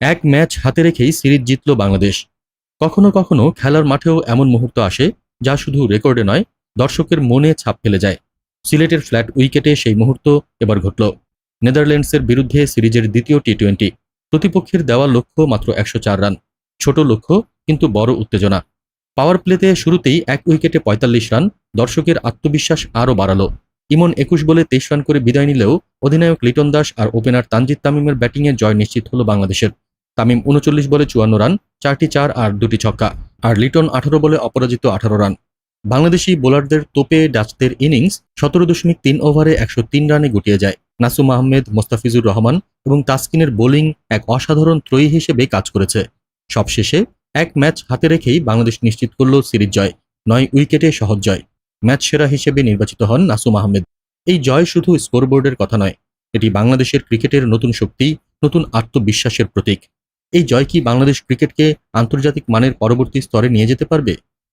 এক ম্যাচ হাতে রেখেই সিরিজ জিতল বাংলাদেশ। কখনো কখনো খেলার মাঠেও এমন মুহূর্ত আসে, যা শুধু রেকর্ডে নয়, দর্শকের মনে ছাপ ফেলে যায়। সিলেটের ফ্ল্যাট উইকেটে সেই মুহূর্ত এবার ঘটল। নেদারল্যান্ডসের বিরুদ্ধে সিরিজের দ্বিতীয় টি টোয়েন্টি প্রতিপক্ষের দেওয়া লক্ষ্য মাত্র একশো চার রান। ছোট লক্ষ্য, কিন্তু বড় উত্তেজনা। পাওয়ার প্লেতে শুরুতেই এক উইকেটে পঁয়তাল্লিশ রান, দর্শকের আত্মবিশ্বাস আরও বাড়ালো। ইমন একুশ বলে তেইশ রান করে বিদায় নিলেও অধিনায়ক লিটন দাস আর ওপেনার তানজিদ তামিমের ব্যাটিংয়ে জয় নিশ্চিত হল বাংলাদেশের। তামিম উনচল্লিশ বলে চুয়ান্ন রান, চারটি চার আর দুটি ছক্কা। আর লিটন আঠারো বলে অপরাজিত আঠারো রান। বাংলাদেশি বোলারদের তোপে ডাচদের ইনিংস সতেরো দশমিক তিন ওভারে একশো তিন রানে গুটিয়ে যায়। নাসুম আহমেদ, মোস্তাফিজুর রহমান এবং তাসকিনের বোলিং এক অসাধারণ ত্রয়ী হিসেবে কাজ করেছে। সবশেষে এক ম্যাচ হাতে রেখেই বাংলাদেশ নিশ্চিত করল সিরিজ জয়, নয় উইকেটে সহজ জয়। ম্যাচ সেরা হিসেবে নির্বাচিত হন নাসুম আহমেদ। এই জয় শুধু স্কোরবোর্ডের কথা নয়, এটি বাংলাদেশের ক্রিকেটের নতুন শক্তি, নতুন আত্মবিশ্বাসের প্রতীক। এই জয় কি বাংলাদেশ ক্রিকেটকে আন্তর্জাতিক মানের পরবর্তী স্তরে নিয়ে যেতে পারবে?